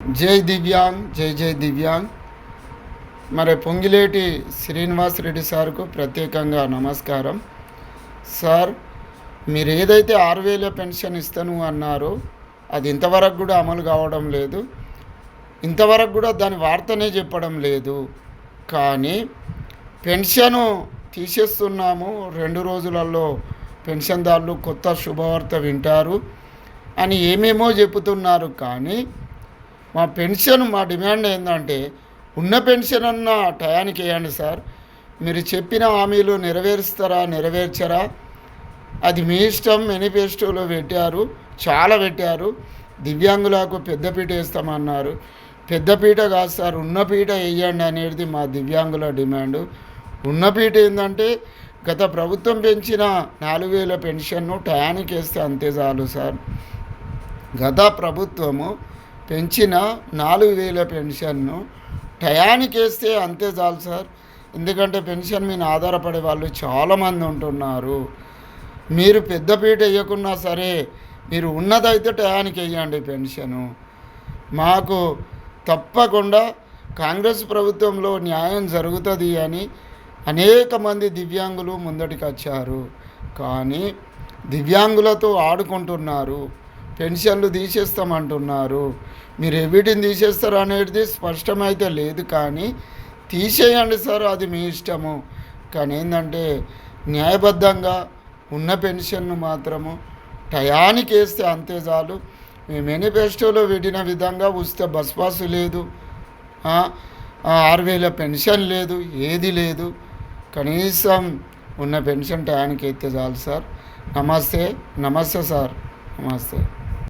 జై దివ్యాంగ్ జై జై దివ్యాంగ్. మరి పొంగిలేటి శ్రీనివాస్ రెడ్డి సార్కు ప్రత్యేకంగా నమస్కారం. సార్ మీరు ఏదైతే ఆరు వేల పెన్షన్ ఇస్తాను అన్నారో అది ఇంతవరకు కూడా అమలు కావడం లేదు. ఇంతవరకు కూడా దాని వార్తనే చెప్పడం లేదు. కానీ పెన్షను తీసేస్తున్నాము. రెండు రోజులలో పెన్షన్దారులు కొత్త శుభవార్త వింటారు అని ఏమేమో చెబుతున్నారు కానీ మా పెన్షన్ మా డిమాండ్ ఏంటంటే ఉన్న పెన్షన్ అన్న టయానికి వేయండి సార్. మీరు చెప్పిన హామీలు నెరవేరుస్తారా నెరవేర్చరా? అది మీ ఇష్టం మేనిఫెస్టోలో పెట్టారు చాలా పెట్టారు. దివ్యాంగులకు పెద్దపీట వేస్తామన్నారు. పెద్దపీట కాదు సార్ ఉన్నపీట వేయండి అనేది మా దివ్యాంగుల డిమాండ్. ఉన్నపీట ఏంటంటే గత ప్రభుత్వం పెంచిన నాలుగు వేల పెన్షన్ను టయానికి వేస్తే అంతే చాలు సార్. గత ప్రభుత్వము పెంచిన నాలుగు వేల పెన్షన్ను టయానికి వేస్తే అంతే చాలు సార్. ఎందుకంటే పెన్షన్ మీద ఆధారపడే వాళ్ళు చాలామంది ఉంటున్నారు. మీరు పెద్దపీట వేయకున్నా సరే మీరు ఉన్నదైతే టయానికి వేయండి పెన్షను. మాకు తప్పకుండా కాంగ్రెస్ ప్రభుత్వంలో న్యాయం జరుగుతుంది అని అనేక మంది దివ్యాంగులు ముందటికి వచ్చారు కానీ దివ్యాంగులతో ఆడుకుంటున్నారు. పెన్షన్లు తీసేస్తామంటున్నారు. మీరు ఎవిటిని తీసేస్తారు అనేది స్పష్టమైతే లేదు కానీ తీసేయండి సార్ అది మీ ఇష్టము. కానీ ఏంటంటే న్యాయబద్ధంగా ఉన్న పెన్షన్ను మాత్రము టయానికి వేస్తే అంతే చాలు. మీ మేనిఫెస్టోలో పెట్టిన విధంగా వస్తే బస్ పాసు లేదు. ఆరు వేల పెన్షన్ లేదు ఏది లేదు. కనీసం ఉన్న పెన్షన్ టయానికి అయితే చాలు సార్. నమస్తే నమస్తే సార్. నమస్తే.